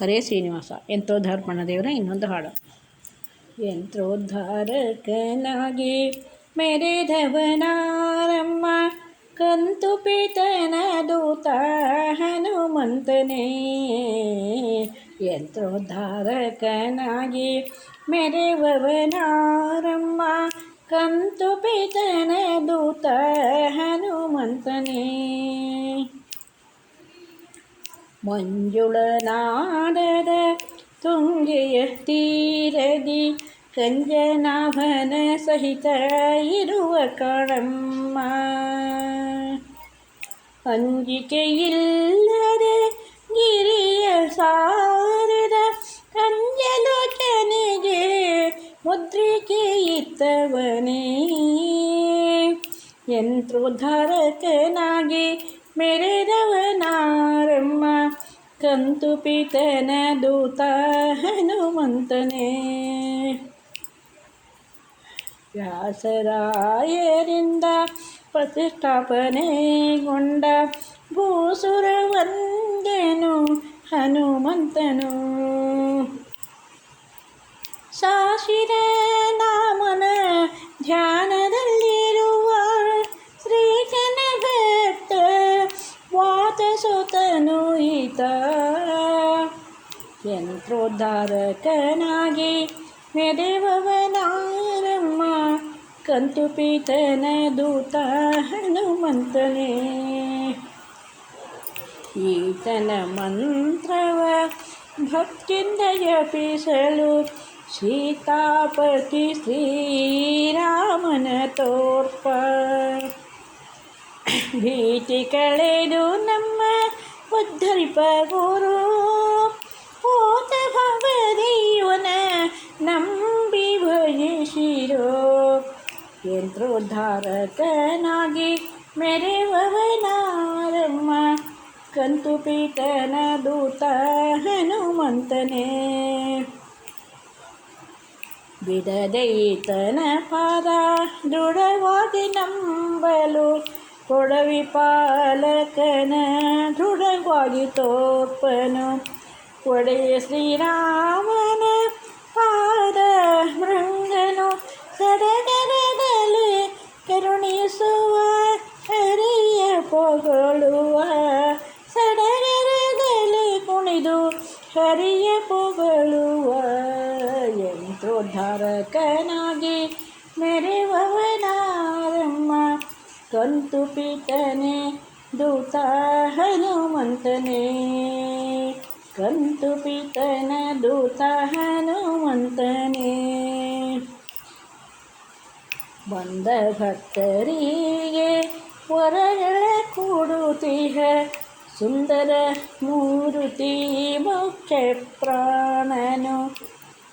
ಹರೇ ಶ್ರೀನಿವಾಸ. ಯಂತ್ರೋದ್ಧಾರಪಣ ದೇವರ ಇನ್ನೊಂದು ಹಾಡು. ಯಂತ್ರೋದ್ಧಾರಕನಾಗಿ ಮೆರೆದವನಾರಮ್ಮ, ಕಂತು ಪಿತನ ದೂತ ಹನುಮಂತನೇ. ಯಂತ್ರೋದ್ಧಾರಕನಾಗಿ ಮೆರೆವವನಾರಮ್ಮ ಕಂತು ಪಿತನ ದೂತ ಹನುಮಂತನೇ. മഞ്ജുളനാടത തീരതി കഞ്ചനാഭന സഹിത ഇരുവ കടമ്മ അഞ്ചിക്കയില്ലരെ ഗിരിയ സാരത കഞ്ചലോചനകെ മുദ്രിക്കയിത്തവനേ യന്ത്രോദ്ധാരകനാകെ മെരവന ಕಂತು ಪಿತನ ದೂತ ಹನುಮಂತನೇ. ವ್ಯಾಸರಾಯರಿಂದ ಪ್ರತಿಷ್ಠಾಪನೆಗೊಂಡ ಭೂಸುರ ವಂದನು ಹನುಮಂತನು. ಸಾಶಿರ ನಾಮನ ಧ್ಯಾನದಲ್ಲಿರುವ ಶ್ರೀಕನ ಭಕ್ತ ವಾತಸುತನು ಈತ. ಯಂತ್ರೋದ್ಧಾರಕನಾಗಿ ಮೆರೆವವನಾರಮ್ಮ, ಕಂತು ಪೀತನ ದೂತ ಹನುಮಂತನೇ. ಈತನ ಮಂತ್ರವ ಭಕ್ತಿಯಿಂದ ಜಪಿಸಲು ಸೀತಾಪತಿ ಶ್ರೀರಾಮನ ತೋರ್ಪ. ಭೀತಿ ಕಳೆದು ನಮ್ಮ ಉದ್ಧರಿಪ ಗುರು ಯಂತ್ರೋದ್ಧಾರಕನಾಗಿ ಮೆರೆವವನಾರಮ್ಮ ಕಂತು ಪೀತನ ದೂತ ಹನುಮಂತನೇ ಬಿಡದೈತನ ಪಾದ ದೃಢವಾಗಿ ನಂಬಲು ಕೊಡವಿ ಪಾಲಕನ ದೃಢವಾಗಿ ತೋಪನು ಒಡೆಯ ಶ್ರೀರಾಮನ ಹರಿಯ ಪೊಗಳುವ ಯಂತ್ರೋದ್ಧಾರಕನಾಗಿ ಮೆರೆವವನಾರಮ್ಮ. ಕಂತು ಪಿತನೆ ದೂತ ಹನುಮಂತನೇ ಕಂತು ಪಿತನ ದೂತ ಹನುಮಂತನೇ ಬಂದ ಭಕ್ತರಿಗೆ ವರಗಳ ಕೊಡುತ್ತೀಹ ಸುಂದರ ಮೂರುತಿ ಮುಖ್ಯ ಪ್ರಾಣನು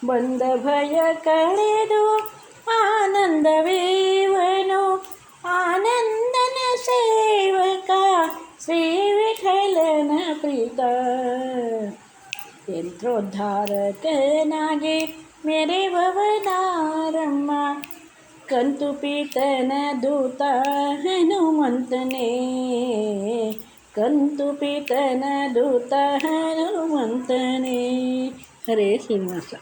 ಬಂದ ಭಯ ಕಳೆದು ಆನಂದವೇವನು ಆನಂದನ ಸೇವಕ ಶ್ರೀ ವಿಠಲನ ಪ್ರೀತ ಯಂತ್ರೋದ್ಧಾರಕನಾಗಿ ಮೆರೆವವನಾರಮ್ಮ ಕಂತು ಪೀತನ ದೂತ ಹನುಮಂತನೇ ಕಂತು ಪೀತನ ದೂತ ಹನುಮಂತನೇ ಹರೇ ಶ್ರೀನಿವಾಸ.